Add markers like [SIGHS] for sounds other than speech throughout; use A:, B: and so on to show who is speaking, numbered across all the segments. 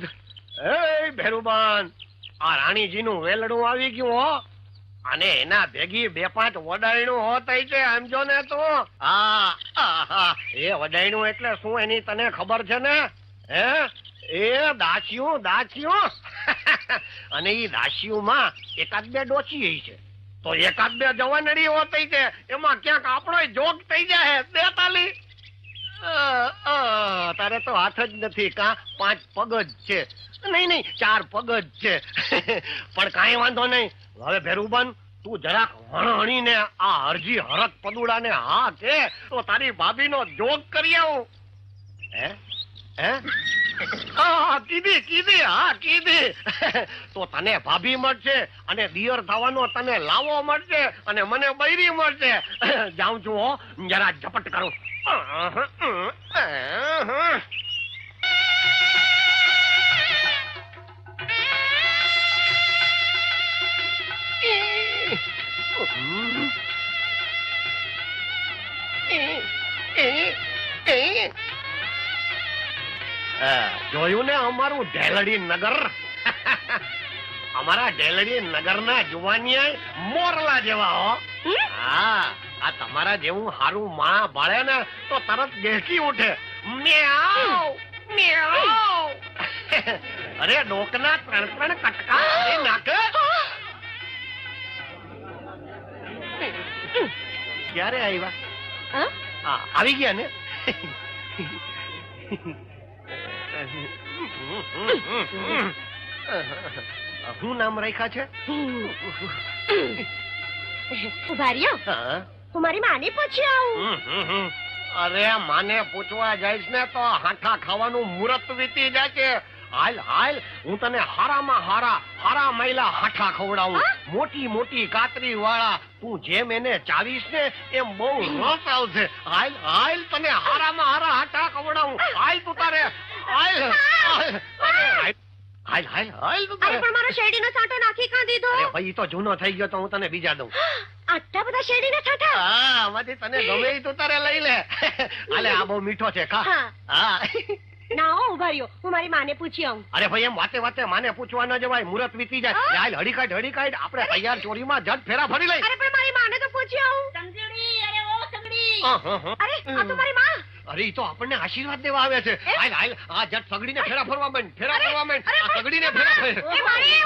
A: બંધ એ ભેરુબાન આ રાણીજીનું વેલડું આવી ગયું હો. અને એના ભેગી બે પાંચ વડાયણું હોત છે સમજો ને તું. હા એ વડાયણું એટલે શું એની તને ખબર છે ને? હે એ દાસિયું દાસિયું [LAUGHS] અને ઈ દાસિયુંમાં એકાદ બે ડોસી છે. તો એકાદ બે જવાનડી હોત છે એમાં ક્યાંક આપણો જોગ થઈ જાય બે તાલી અ, અ, તારે તો હાથ જ નથી, કા પાંચ પગ જ છે. નહીં નહીં, ચાર પગ જ છે. [LAUGHS] પણ કાંઈ વાંધો નહીં. હવે ભેરુબન તું જરાક હણહણીને આ હરજી હરક પદુડાને હા કે તો તારી ભાભીનો જોગ કરી આવું. હે? હે? કીધી કીધી હા કીધી. તો તને ભાભી મળશે અને દિયર થવાનો તને લાવો મળશે અને મને બૈરી મળશે. જાઉં છું હો. જરા ઝપટ કરું. હા, જોયું ને અમારું ઢેલડી નગર? [LAUGHS] અમારા ઢેલડી નગરના જુવાનિયા મોરલા જેવા હો. હા આ તમારા જેવું હારું માણા ભળે ને તો તરત બેસી ઉઠે. મ્યાઉ! મ્યાઉ! [LAUGHS] અરે ડોકના ત્રણ ત્રણ કટકા નાખે. ક્યારે આવ્યા? આવી ગયા ને? [LAUGHS] શું નામ રાખ્યા છે?
B: ઊભા રહ્યો
A: હું
B: મારી માને પૂછી આવું.
A: હમ, હમ, હમ. અરે માને પૂછવા જઈશ ને તો હાંઠા ખાવાનું મુહૂર્ત વીતી જાય છે હાલ હાલ હું તને હારામાં હારા હારા મહિલા હાંઠા ખવડાવું. મોટી મોટી કાતરી વાળા તું જેમ એને ચાવીશ ને એમ બહુ રસ આવશે હાલ હાલ તને હારામાં હારા હાંઠા ખવડાવું. હાલ તું તારે હાલ હાલ હાલ હાલ હાલ હાલ
B: અરે પણ મારો શેરડીનો છાંટો નાખી કાં દીધો?
A: અરે ભાઈ તો જૂનો થઈ ગયો તો હું તને બીજા દઉં.
B: આટલા બધા શેરડીના છાંટા
A: હા આમાંથી તને ગમે ઈ તારે લઈ લે. આલે આ બહુ મીઠો છે ખા.
B: હા.
A: હા.
B: ના હો ઊભા રહ્યો. હું મારી માને પૂછી આવું.
A: અરે ભાઈ એમ વાતે વાતે માને પૂછવા ન જવાય મુહૂર્ત વીતી જાય? હાલ હડી કાઢ આપણે તૈયાર ચોરીમાં જટ ફેરા ફરી લઈ.
B: અરે પણ મારી માને તો પૂછી આવું.
C: અરે ઓ.
B: અરે આ તો મારી માં.
A: અરે તો આપણને આશીર્વાદ દેવા આવ્યા છે? હાલ હાલ આ જટ સગડીને ફેરા ફરવા માંડ ફેરા ફરવા માંડ.
B: અરે,
A: આ સગડીને ફેરા ફરે.
B: મારી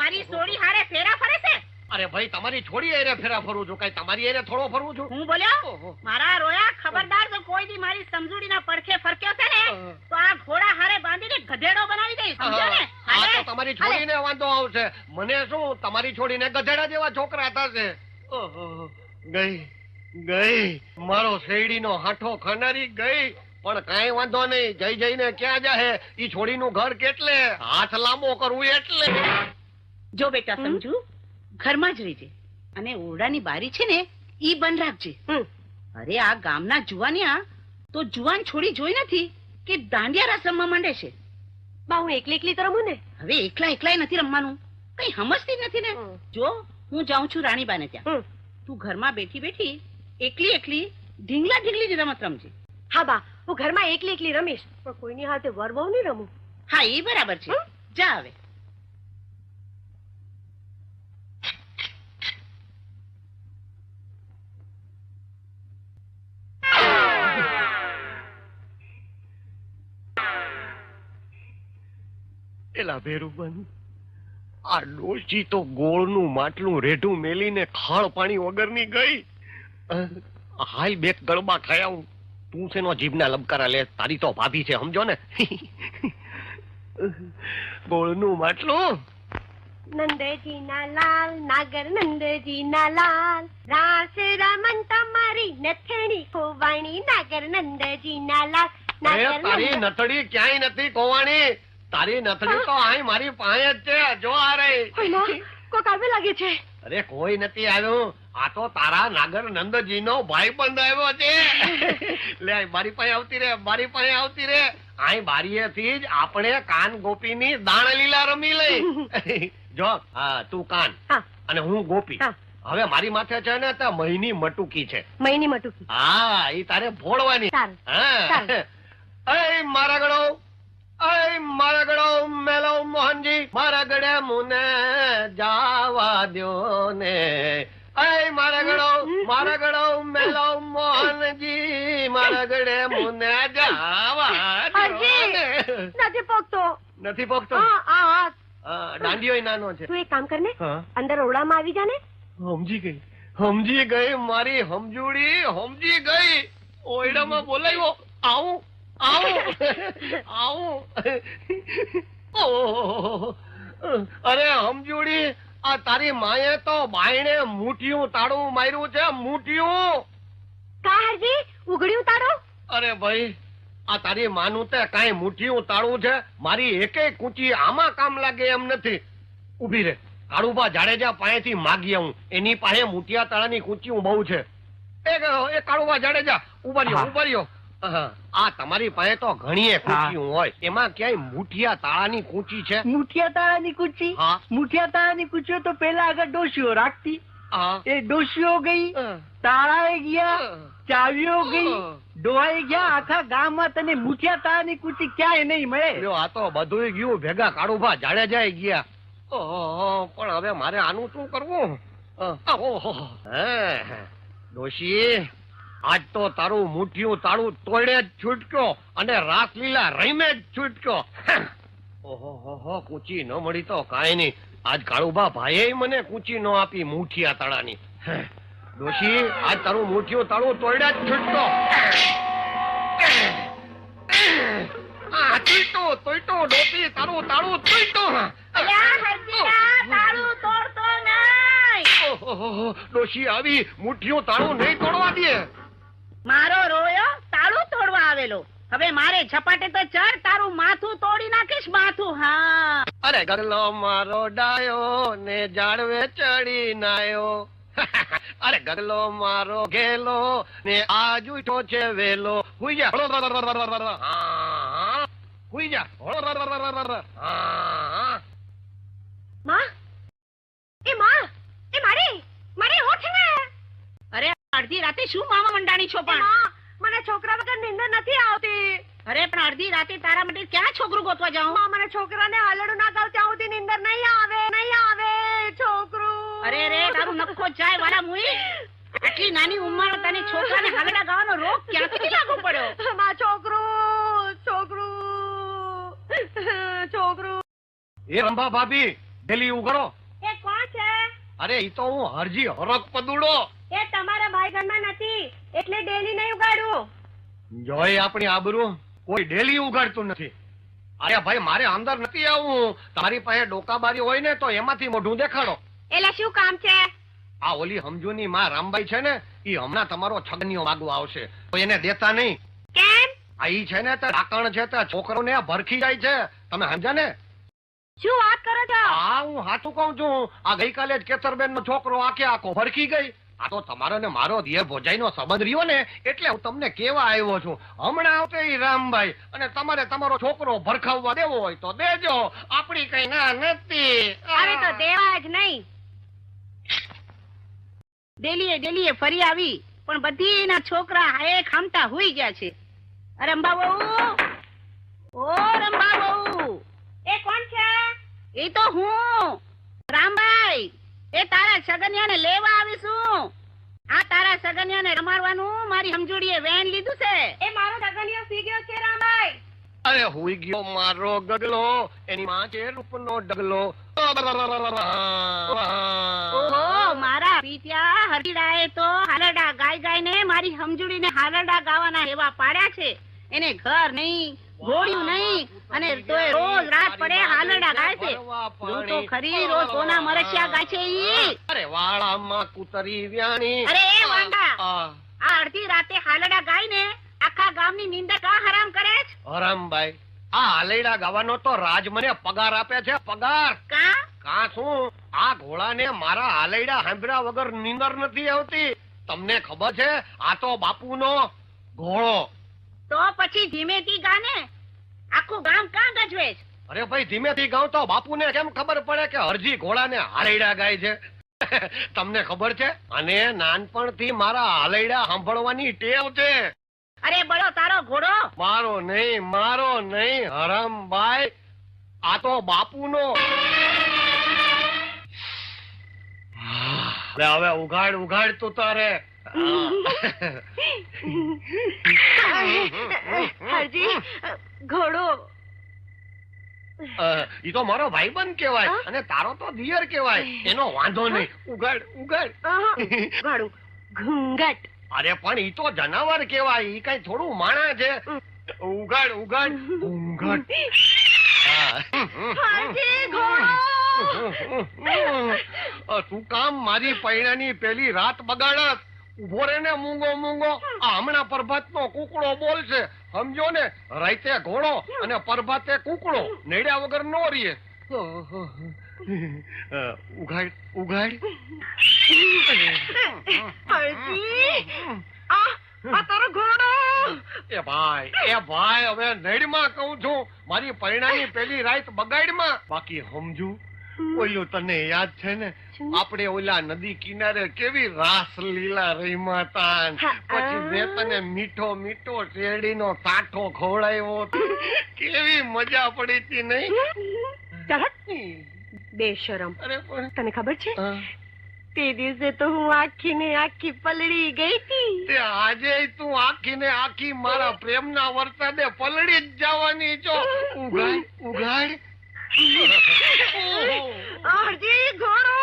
C: મારી સોડી હારે ફેરા ફરે છે.
A: અરે ભાઈ તમારી છોડી એરે ફેરા ફરું છું. કઈ તમારી એરે થોડો ફરવું છું?
C: હું બોલ્યો? મારા રોયા ખબરદાર જો કોઈ દી મારી સમજૂડીના પડખે ફરક્યો છે ને તો આ ઘોડા હારે બાંધીને ગધેડો બનાવી દઈશ સમજ્યો ને?
A: હા. તો. તમારી છોડીને વાંધો આવશે. મને શું તમારી છોડીને ગધેડા જેવા છોકરા થશે ઓહો, ગઈ. ગઈ. મારો શેરડીનો હાઠો ખનારી ગઈ. પણ કઈ વાંધો નહીં. જઈ જઈને ક્યાં જાહે? ઈ છોડીનું ઘર કેટલે? હાથ લાંબો કરવું એટલે.
C: જો બેટા સમજુ ઘરમાં જ રહેજે. અને ઓરડાની બારી છે ને ઈ બંધ રાખજે. અરે આ ગામના જુવાનિયા તો જુવાન છોડી જોઈ નથી કે દાંડિયા રાસ રમવા માંડે છે?
B: બા હું એકલી એકલી તો રમું ને?
C: હવે એકલા એકલાય નથી રમવાનું. કઈ સમજતી નથી ને? જો હું જાઉં છું રાણીબાને ત્યાં. તું ઘરમાં બેઠી બેઠી એકલી એકલી ઢીંગલા ઢીંગલી જ રમત રમજે.
B: હા બા હું ઘરમાં એકલી એકલી રમીશ પણ કોઈની હાથે વર બહુ નહીં રમું.
C: હા એ બરાબર છે. જા હવે.
A: પેલા ભેરુબન આ ડોશી તો ગોળનું માટલું રેઢું મેલીને ખાળ પાણી વગરની ગઈ. હાલ બે ગળબા ખાયા હું તું શેનો જીભના લબકારા લે તારી તો ભાભી છે સમજો ને? ગોળનું માટલું.
B: નંદજી ના લાલ નાગર નંદજી ના લાલ રાસ રમન તમારી નથણી કોવાણી નાગર નંદજી ના લાલ
A: તારી નથડી ક્યાંય નથી કોવાણી તારી નથડી તો અહીં મારી પાસે જ છે જો આ રહી.
B: કોક આવે લાગે છે.
A: અરે કોઈ નથી આવ્યું. આ તો તારા નાગર નંદજી નો ભાઈ બંધ આવ્યો છે. લે મારી પાસે આવતી રે મારી પાસે આવતી રે. આઈ બારીએ થી જ આપણે કાન ગોપી ની દાણ લીલા રમી લઈ. જો તું કાન અને હું ગોપી. હવે મારી માથે છે ને તે મહીની મટુકી છે.
B: મહીની મટુકી.
A: હા એ તારે ભોળવાની. હા. એ મારા ગળો અય મારા ગળો મેલો મોહનજી મારા ગળે મુને જાવા દો ને ગળો મારા ગળો મેલો મોહનજી મારા મુને જાવા
B: નથી પોકતો
A: નથી પગતો
B: હા આ હાથ.
A: હા, દાંડિયોય નાનો છે.
B: તું એક કામ કર અંદર ઓરડામાં આવી જાને
A: સમજી ગઈ સમજી ગઈ મારી સમજુડી સમજી ગઈ. ઓયડામાં બોલાયો આવું આવું આવું. ઓહો. અરે સમજુડી આ તારી માએ તો બાયણે મુઠિયું તાળું માર્યું છે મુઠિયું.
B: કાહરજી ઉગડ્યું તાળું?
A: અરે ભાઈ આ તારી માનું તે કાંઈ મુઠિયું તાળું છે? મારી એકે કૂંચી આમાં કામ લાગે એમ નથી. ઊભી રે. કાળુભા જાડેજા પાસેથી માગી આવું. એની પાસે મુઠિયા તાળાની કૂંચી બહુ છે. એ કાળુભા જાડેજા ઊભા રહ્યો ઊભા રહ્યો. હા, આ તમારી પાસે તો ઘણી હોય. એમાં ક્યાંય મુઠિયા તાળાની કુચી છે?
D: મુઠિયા તાળાની કુચી? મુઠિયા તાળાની કુચીઓ તો પેલા આગળ ડોશીઓ રાખતી. એ ડોશીઓ ગઈ તાળાએ ગયા ચાવીઓ ગઈ ડોહાઈ ગયા આખા ગામમાં તને મુઠિયા તાળાની કુચી ક્યાંય નહીં મળે.
A: આ તો બધું ગયું. ભેગા કાળુભા જાડેજાય ગયા. ઓહો પણ હવે મારે આનું શું કરવું? ઓહો હે. ડોશી આજ તો તારું મુઠ્ઠિયું તાળું તોડે જ છૂટક્યો અને રાસલીલા રહીમે જ છૂટક્યો. ઓહો હો કૂચી ન મળી તો કાંઈ નહીં. આજ કાળુબા ભાઈએ મને કૂચી ન આપી મુઠિયા તાળાની ડોશી આજ તારું મુઠ્ઠિયું તાળું તોડે જ છૂટક્યો. આ તૂટ્યો તૂટ્યો ડોસી તારું તાળું
C: તાળું તોડતો નહીં.
A: ઓહોહો, ડોશી આવી મુઠ્ઠીઓ તાળું નહીં તોડવા.
C: મારો રોયો તાળું તોડવા આવેલો. હવે મારે છપાટે તો ચર તારું માથું તોડી નાખીશ માથું હા.
A: અરે ગરલો મારો ડાયો ને જાળવે ચડી નાયો. [LAUGHS] અરે ગગલો મારો ઘેલો ને આજ ઉઠો છે વેલો. હુઈ જા. હા, હુઈ જા. હા.
B: માં એ માં એ મારી મારી ઉઠ ને
C: અરે અડધી રાતે શું મામા મંડાણી છો પણ?
B: મને છોકરા વગર નીંદર નથી આવતી.
C: અરે પણ અડધી રાતે તારા માટે ક્યાં છોકરું ગોતવા જાઉં?
B: મને છોકરાને હાલડું ના ગાવ ત્યાં સુધી નીંદર નહીં આવે નહીં આવે છોકરું.
C: અરે રે તારું નખો જાય વાળા મુઈ. આટલી નાની ઉંમર તને છોકરાને હાલડા ગાવાનો રોગ ક્યાંથી લાગુ પડ્યો?
B: મા છોકરું છોકરું છોકરું.
A: એ રંભા ભાભી ડેલી ઉઘડો.
B: એ કોણ છે?
A: અરે ઈ તો હું હરજી હરક પદુડો.
B: ઘરમાં નથી એટલે ડેલી નહીં ઉગાડું.
A: જોઈ આપણી આબરૂ. કોઈ ડેલી ઉગાડતું નથી. અરે ભાઈ મારે અંદર નથી આવું તારી પાસે ડોકાબારી હોય ને તો એમાંથી મોઢું દેખાડો.
B: એટલે શું કામ છે?
A: આ ઓલી સમજુની માં રામભાઈ છે ને ઈ હમણાં તમારો છગનિયો માગવા આવશે. તો એને દેતા નહીં.
B: કેમ?
A: આ ઈ છે ને તે ડાકણ છે તે છોકરોને ભરખી જાય છે. તમે સમજ્યા ને?
B: શું વાત કરો છો?
A: હા હું હાથું કહું છું. આ ગઈકાલે જ કેસરબેન નો છોકરો આખે આખો ભરખી ગઈ. આ તો તમારો ને મારો દિયર ભોજાઈ નો સંબંધ રહ્યો ને એટલે હું તમને કેવા આવ્યો છું. હમણાં આવતે રામભાઈ અને તમારે તમારો છોકરો ભરખાવવા દેવો હોય તો દેજો. આપણી કઈ ના નથી.
B: અરે તો દેવા જ નહીં.
C: ડેલીએ ડેલીએ ફરી આવી પણ બધી એના છોકરા હાય ખામતા હુઈ ગયા છે. અરે અંબા બહુ ઓ રંબા બહુ
B: એ કોણ છે?
C: એ તો હું રામભાઈ. એ તારા સગનિયાને લેવા આવીશું. આ તારા સગનિયાને રમાડવાનું મારી સમજૂડીએ વેન લીધું છે.
B: એ મારો સગનિયો સી ગયો છે રામભાઈ
A: અરે હુઈ ગયો મારો ગગલો એની માં છે રૂપનો ડગલો
C: ઓહો મારા પીત્યા હરડાએ તો હાલડા ગાય ગાયને મારી સમજૂડીને હાલડા ગાવાના એવા પાડ્યા છે. એને ઘર નહીં ગોળ્યું નહીં અને તોય રોજ રાત પડે હાલરડા ગાય છે. હું તો ખરી રોજ સોના મરસિયા ગાય છે ઈ.
A: અરે વાળામાં કુતરી વ્યાણી.
C: અરે એ વાંડા
A: આ,
C: અડધી રાતે હાલરડા ગાય ને આખા ગામની નિંદા કા હરામ કરે છે?
A: હરામભાઈ આ હાલેડા ગાવાનો તો રાજ મને પગાર આપે છે પગાર.
C: કા?
A: કા શું? આ ઘોડાને મારા હાલેડા સાંભળ્યા વગર નીંદર નથી આવતી. તમને ખબર છે? આ તો બાપુનો ઘોડો.
C: તો પછી ધીમેથી ગાને? આખું ગામ કાં ગજવે છે
A: અરે ભાઈ ધીમેથી ગાઉં તો બાપુને કેમ ખબર પડે કે હરજી ઘોડાને હારેડા ગાય છે? [LAUGHS] તમને ખબર છે? અને નાનપણથી મારા હાલેડા સાંભળવાની ટેવ છે.
C: અરે બળો તારો ઘોડો.
A: મારો નહીં મારો નહીં હરમભાઈ આ તો બાપુનો. [SIGHS] હવે ઉઘાડ ઉઘાડ તું તારે.
B: હરજી ઘોડો.
A: ઈ તો મારો ભાઈબંધ કહેવાય અને તારો તો દિયર કહેવાય. એનો વાંધો નહીં. ઉગાડ
B: ઉગાડ. ઘોડું. ઘૂંઘટ.
A: અરે પણ ઈ તો જનાવર કહેવાય. ઈ કઈ થોડું માણા છે.
B: ઉગાડ ઉગાડ.
A: અ, તું કામ મારી પૈણાની પેલી રાત બગાડસ. ઊભો રે ને મૂંગો મૂંગો. આ હમણાં પ્રભાતનો કુકડો બોલશે સમજો ને રાતે ઘોડો અને પ્રભાતે કુકડો. નેડ્યા વગર નો રીએ. ઉઘાડ ઉઘાડ.
B: આ આ તારો ઘોડો.
A: એ ભાઈ એ ભાઈ હવે નડમાં કહું છું. મારી પરિણામી પેલી રાત બગાડમાં. બાકી સમજુ? ઓલું તને યાદ છે ને? આપણે ઓલા નદી કિનારે કેવી રાસ લીલા રહીમાં હતા પછી મેં તને મીઠો મીઠો શેરડીનો સાઠો ખવડાવ્યો કેવી મજા પડી હતી નહીં?
B: બેશરમ. તને ખબર છે? તે દિવસે તો હું આખી ને આખી પલળી ગઈ હતી.
A: તે આજે તું આખી ને આખી મારા પ્રેમના વરસાદે પલળી જ જવાની છો. ઉઘાડ ઉઘાડ.
B: હરજી ઘોડો!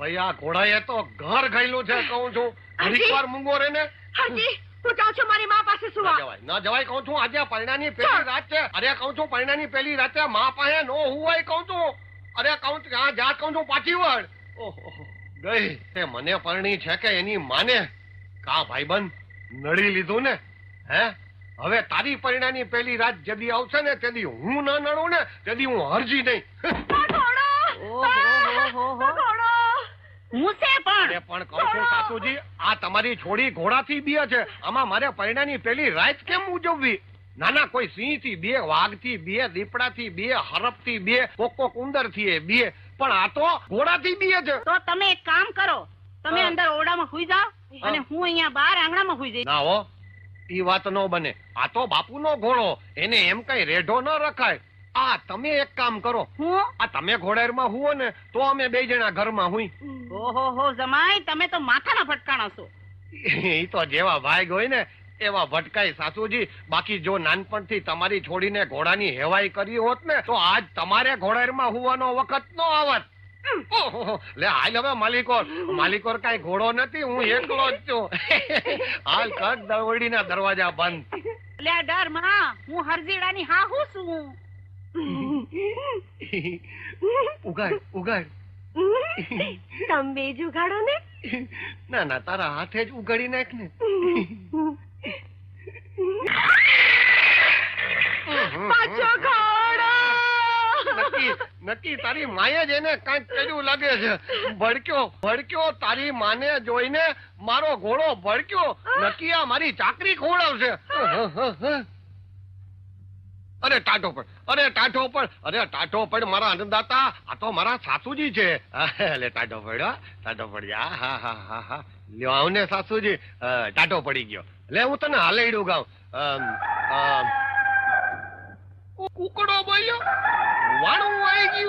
A: ભાઈ આ ઘોડાએ તો ઘર ગયેલું છે કહું છું. ઘડીક વાર મૂંગો રે ને.
B: હરજી હું જાઉં છું મારી મા પાસે સુવા.
A: જવાય ન જવાય કહું છું આજે પરણાની પહેલી રાત છે. અરે કહું છું પરણાની પહેલી રાતે મા પાસે નો હુવાય કહું છું. અરે કહું છું જા કહું છું પાછી વળ. ઓહો ગઈ. તે મને પરણી છે કે એની માને? કા ભાઈબંધ નડી લીધું ને? હે? હવે તારી પરિણાની પહેલી રાત જદી આવશે ને તેદી હું ના નડું ને તેદી હું હરજી નહીં.
C: હું છે પણ?
A: પણ કહું છું સાસુજી આ તમારી છોડી ઘોડાથી બીએ છે. આમાં મારે પરિણાની પહેલી રાત કેમ ઉજવવી? નાના કોઈ સિંહથી બે વાઘથી બે દીપડા થી બે હરપથી બે કોક કોક ઉંદરથી બે. પણ આ તો ઘોડાથી બીએ છે.
C: તો તમે એક કામ કરો. તમે
A: હા.
C: અંદર ઓરડામાં સુઈ જાઓ અને
A: હું
C: અહીંયા બહાર આંગણામાં સુઈ જઈશ.
A: ના હો. ઈ વાત ન બને. આ તો બાપુનો ઘોડો એને એમ કઈ રેઢો ન રખાય. આ તમે એક કામ કરો.
C: હું?
A: આ તમે ઘોડારમાં હુઓ ને તો અમે બે જણા ઘરમાં હુઈ.
C: ઓહો હો જમાઈ તમે તો માથાના ફટકાણા છો. [LAUGHS]
A: એ તો જેવા ભાગ હોય ને એવા ભટકાય સાસુજી. બાકી જો નાનપણથી તમારી છોડીને ઘોડાની હેવાઈ કરી હોત ને તો આજ તમારે ઘોડામાં હુવાનો વખત નો આવત. ઓહોહો, લે હાલ હવે માલિકોર. માલિકોર કઈ ઘોડો નથી હું એકલો જ છું. હાલ કટ દવડી ના દરવાજા બંધ.
C: લે ડરમાં. હું હરજીડાની હા હું છું.
A: ઉગાડ ઉગાડ.
B: તમે જુગાડો ને?
A: ના ના તારા હાથે જ ઉગાડી નાખ ને.
B: પાછો
A: નક્કી તારી માએ જ એને કર્યું લાગે છે. ભડક્યો ભડક્યો તારી માને જોઈને મારો ઘોડો ભડક્યો. નક્કી આ મારી ચાકરી ખોડાવશે અરે ટાટો પડ અરે ટાટો પણ, અરે ટાટો પણ મારા અન્નદાતા, આ તો મારા સાસુજી છે. એટલે ટાટો પડ્યો ટાટો પડ્યા. હા હા હા હા લ્યો, આવને સાસુજી. ટાટો પડી ગયો. એટલે હું તને હાલેડું ગાઉં. કુકડો બોલ્યો વાણું આવી ગયું.